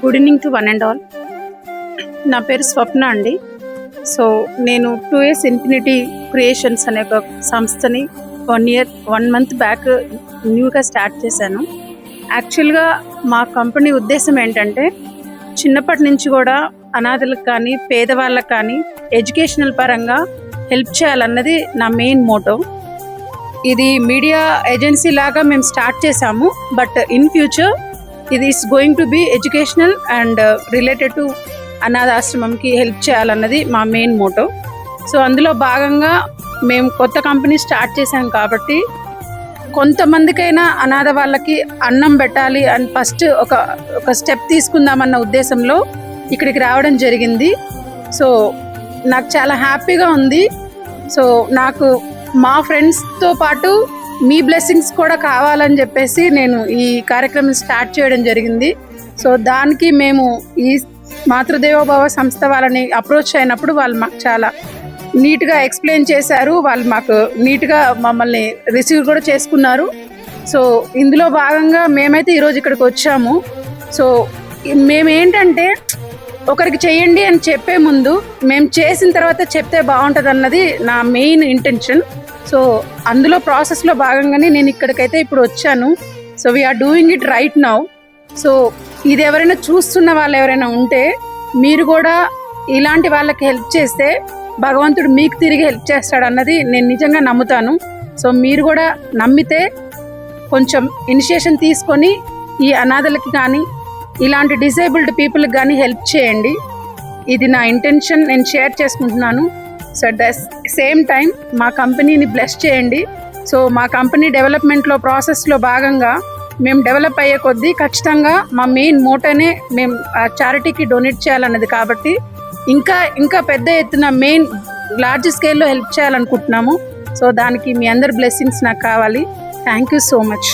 Good evening to one and all నా పేరు స్వప్న అండి. సో నేను టూ ఇయర్స్ ఇన్ఫినిటీ క్రియేషన్స్ అనే ఒక సంస్థని one year one month back న్యూగా స్టార్ట్ చేశాను. యాక్చువల్గా మా కంపెనీ ఉద్దేశం ఏంటంటే చిన్నప్పటి నుంచి కూడా అనాథలకు కానీ పేదవాళ్ళకి కానీ ఎడ్యుకేషనల్ పరంగా హెల్ప్ చేయాలన్నది నా మెయిన్ మోటో ఇది మీడియా ఏజెన్సీ లాగా మేము స్టార్ట్ చేశాము. బట్ ఇన్ ఫ్యూచర్ ఇది is going to be educational and related to అనాథాశ్రమంకి help చేయాలన్నది మా మెయిన్ మోటో సో అందులో భాగంగా మేము కొత్త కంపెనీ స్టార్ట్ చేసాం కాబట్టి కొంతమందికైనా అనాథ వాళ్ళకి అన్నం పెట్టాలి అని ఫస్ట్ ఒక ఒక స్టెప్ తీసుకుందామన్న ఉద్దేశంలో ఇక్కడికి రావడం జరిగింది. సో నాకు చాలా హ్యాపీగా ఉంది. సో నాకు మా ఫ్రెండ్స్తో పాటు మీ బ్లెస్సింగ్స్ కూడా కావాలని చెప్పేసి నేను ఈ కార్యక్రమం స్టార్ట్ చేయడం జరిగింది. సో దానికి మేము ఈ మాతృదేవోభవ సంస్థ వాళ్ళని అప్రోచ్ అయినప్పుడు వాళ్ళు మాకు చాలా నీట్గా ఎక్స్ప్లెయిన్ చేశారు. వాళ్ళు మాకు నీట్గా మమ్మల్ని రిసీవ్ కూడా చేసుకున్నారు. సో ఇందులో భాగంగా మేమైతే ఈరోజు ఇక్కడికి వచ్చాము. సో మేమేంటంటే ఒకరికి చేయండి అని చెప్పే ముందు మేము చేసిన తర్వాత చెప్తే బాగుంటుంది అన్నది నా మెయిన్ ఇంటెన్షన్. సో అందులో ప్రాసెస్లో భాగంగానే నేను ఇక్కడికైతే ఇప్పుడు వచ్చాను. So we are doing it right now so ఇది ఎవరైనా చూస్తున్న వాళ్ళు ఎవరైనా ఉంటే మీరు కూడా ఇలాంటి వాళ్ళకి హెల్ప్ చేస్తే భగవంతుడు మీకు తిరిగి హెల్ప్ చేస్తాడు అన్నది నేను నిజంగా నమ్ముతాను. సో మీరు కూడా నమ్మితే కొంచెం ఇనిషియేషన్ తీసుకొని ఈ అనాథలకి కానీ ఇలాంటి డిసేబుల్డ్ పీపుల్కి కానీ హెల్ప్ చేయండి. ఇది నా ఇంటెన్షన్ నేను షేర్ చేసుకుంటున్నాను. సో ద సేమ్ టైం మా కంపెనీని బ్లెస్ చేయండి. సో మా కంపెనీ డెవలప్మెంట్లో ప్రాసెస్లో భాగంగా మేము డెవలప్ అయ్యే కొద్దీ ఖచ్చితంగా మా మెయిన్ మోటోనే మేము ఆ చారిటీకి డొనేట్ చేయాలన్నది కాబట్టి ఇంకా ఇంకా పెద్ద ఎత్తున మెయిన్ లార్జ్ స్కేల్లో హెల్ప్ చేయాలనుకుంటున్నాము. సో దానికి మీ అందరి బ్లెస్సింగ్స్ నాకు కావాలి. Thank you so much